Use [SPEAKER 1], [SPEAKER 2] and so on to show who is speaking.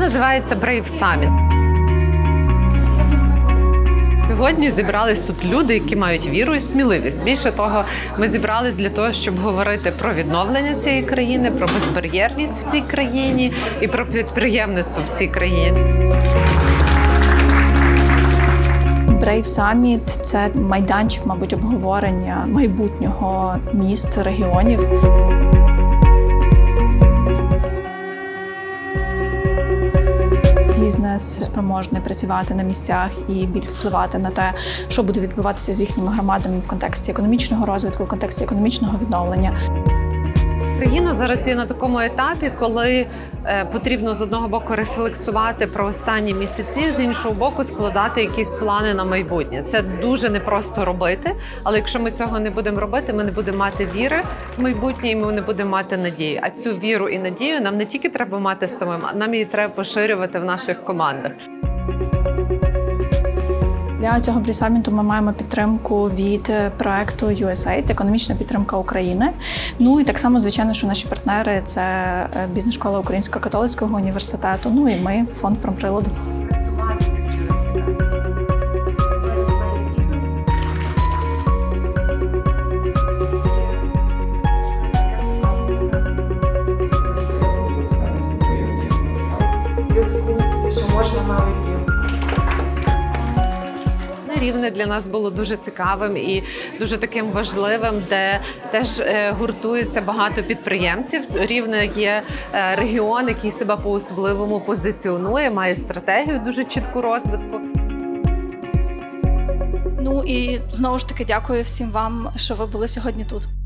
[SPEAKER 1] називається Brave Summit. Сьогодні зібрались тут люди, які мають віру і сміливість. Більше того, ми зібрались для того, щоб говорити про відновлення цієї країни, про безбар'єрність в цій країні і про підприємництво в цій країні.
[SPEAKER 2] Brave Summit – це майданчик, мабуть, обговорення майбутнього міст, регіонів. Бізнес спроможний працювати на місцях і більш впливати на те, що буде відбуватися з їхніми громадами в контексті економічного розвитку, в контексті економічного відновлення.
[SPEAKER 1] Країна зараз є на такому етапі, коли е, потрібно з одного боку рефлексувати про останні місяці, з іншого боку, складати якісь плани на майбутнє. Це дуже непросто робити. Але якщо ми цього не будемо робити, ми не будемо мати віри в майбутнє, і ми не будемо мати надії. А цю віру і надію нам не тільки треба мати самим, а нам її треба поширювати в наших командах.
[SPEAKER 2] Для цього брісаміту ми маємо підтримку від е, проекту USAID, економічна підтримка України. Ну і так само, звичайно, що наші партнери це е, бізнес-школа Українського католицького університету. Ну і ми фонд промприладу.
[SPEAKER 1] Рівне для нас було дуже цікавим і дуже таким важливим, де теж е, гуртується багато підприємців. Рівне є е, регіон, який себе по особливому позиціонує, має стратегію дуже чітку розвитку.
[SPEAKER 2] Ну і знову ж таки дякую всім вам, що ви були сьогодні тут.